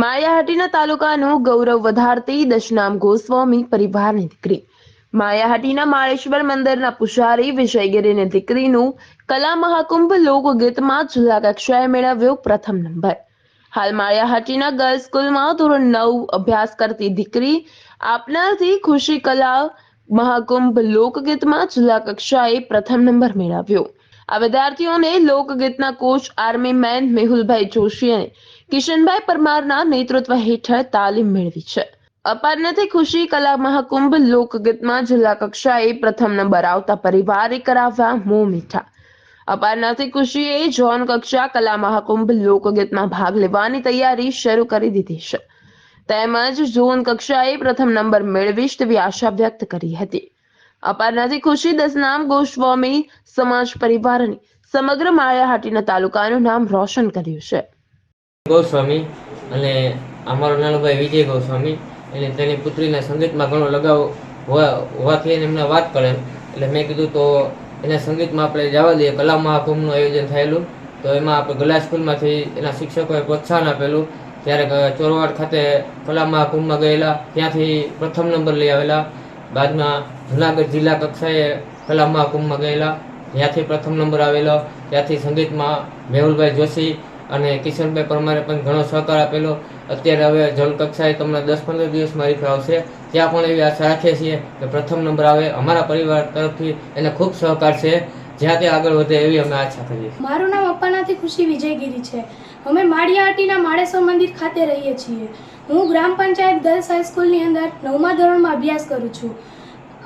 માયાહાટીના તાલુકાનું ગૌરવ વધારતી દશનામ ગોસ્વામી પરિવારની દીકરી. માયાહાટીના માળેશ્વર મંદિરના પુષારી વિજયગીરીની દીકરીનું કલા મહાકુંભ લોકગીતમાં જિલ્લા કક્ષાએ મેળવ્યો પ્રથમ નંબર. હાલ માયાહાટીના ગર્લ્સ સ્કૂલમાં ધોરણ નવ અભ્યાસ કરતી દીકરી આપનારથી ખુશી કલા મહાકુંભ લોકગીતમાં જિલ્લા કક્ષાએ પ્રથમ નંબર મેળવ્યો. આ વિદ્યાર્થીઓને લોકગીતના coach army man Mehulbhai Joshi અને કિશનભાઈ પરમારના નેતૃત્વ હેઠળ તાલીમ મેળવી છે. અપારનાથી ખુશી કલા મહાકુંભ લોકગીતમાં જિલ્લા કક્ષાએ પ્રથમ નંબર આવતા પરિવારે કરાવ્યા મોં મીઠા. અપારનાથી ખુશીએ જોન કક્ષા કલા મહાકુંભ લોકગીતમાં ભાગ લેવાની તૈયારી શરૂ કરી દીધી છે. તેમજ ઝોન કક્ષાએ પ્રથમ નંબર મેળવીશ તેવી આશા વ્યક્ત કરી હતી. અપારનાથી ખુશી દસનામ ગોસ્વામી સમાજ પરિવારની સમગ્ર માળિયાહાટીના તાલુકાનું નામ રોશન કર્યું છે. ગોસ્વામી અને અમારો નાનુભાઈ વિજય ગોસ્વામી એને તેની પુત્રીને સંગીતમાં ઘણો લગાવ હોવા- હોવાથી એને એમને વાત કરે એટલે મેં કીધું તો એને સંગીતમાં આપણે જવા દઈએ, કલા મહાકુંભનું આયોજન થયેલું. તો એમાં આપણે ગલા સ્કૂલમાંથી એના શિક્ષકોએ પ્રોત્સાહન આપેલું. ત્યારે ચોરવાડ ખાતે કલા મહાકુંભમાં ગયેલા, ત્યાંથી પ્રથમ નંબર લઈ આવેલા. બાદમાં જુનાગઢ જિલ્લા કક્ષાએ કલા મહાકુંભમાં ગયેલા. ત્યાંથી પ્રથમ નંબર આવેલો. ત્યાંથી સંગીતમાં મેહુલભાઈ જોશી અને કિશનભાઈ પરમારે પણ ઘણો સહકાર આપેલો. અત્યારે હવે જળ કક્ષાએ તમને દસ પંદર દિવસમાં રીફ આવશે. ત્યાં પણ એવી આશા રાખીએ છીએ કે પ્રથમ નંબર આવે. અમારા પરિવાર તરફથી એને ખૂબ સહકાર છે. જ્યાં તે આગળ વધે એવી અમે આશા કરીએ મારું નામ અપાનાથી ખુશી વિજયગીરી છે. અમે માળિયાહાટીના માળેશ્વર મંદિર ખાતે રહીએ છીએ. હું ગ્રામ પંચાયત ગર્લ્સ હાઈસ્કૂલની અંદર નવમા ધોરણમાં અભ્યાસ કરું છું.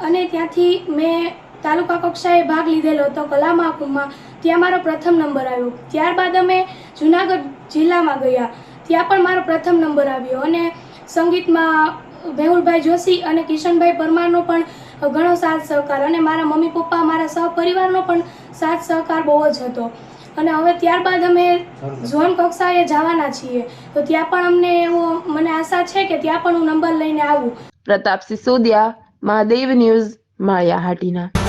અને ત્યાંથી મેં તાલુકા કક્ષાએ ભાગ લીધેલો હતો કલા મહાકુંભમાં. ત્યાં મારો પ્રથમ નંબર આવ્યો. ત્યારબાદ અમે જુનાગઢ જિલ્લામાં ગયા. ત્યાં પણ મારો પ્રથમ નંબર આવ્યો. અને સંગીતમાં મેહુલભાઈ જોશી અને કિશનભાઈ પરમારનો પણ ઘણો સાથ સહકાર. અને મારા મમ્મી પપ્પા, મારા સહપરિવારનો પણ સાથ સહકાર બહુ જ હતો. અને હવે ત્યારબાદ અમે ઝોન કક્ષાએ જવાના છીએ. તો ત્યાં પણ અમને એવો મને આશા છે કે ત્યાં પણ હું નંબર લઈને આવું. પ્રતાપ સિસોદિયા મહાદેવ ન્યૂઝ માળિયાહાટીના.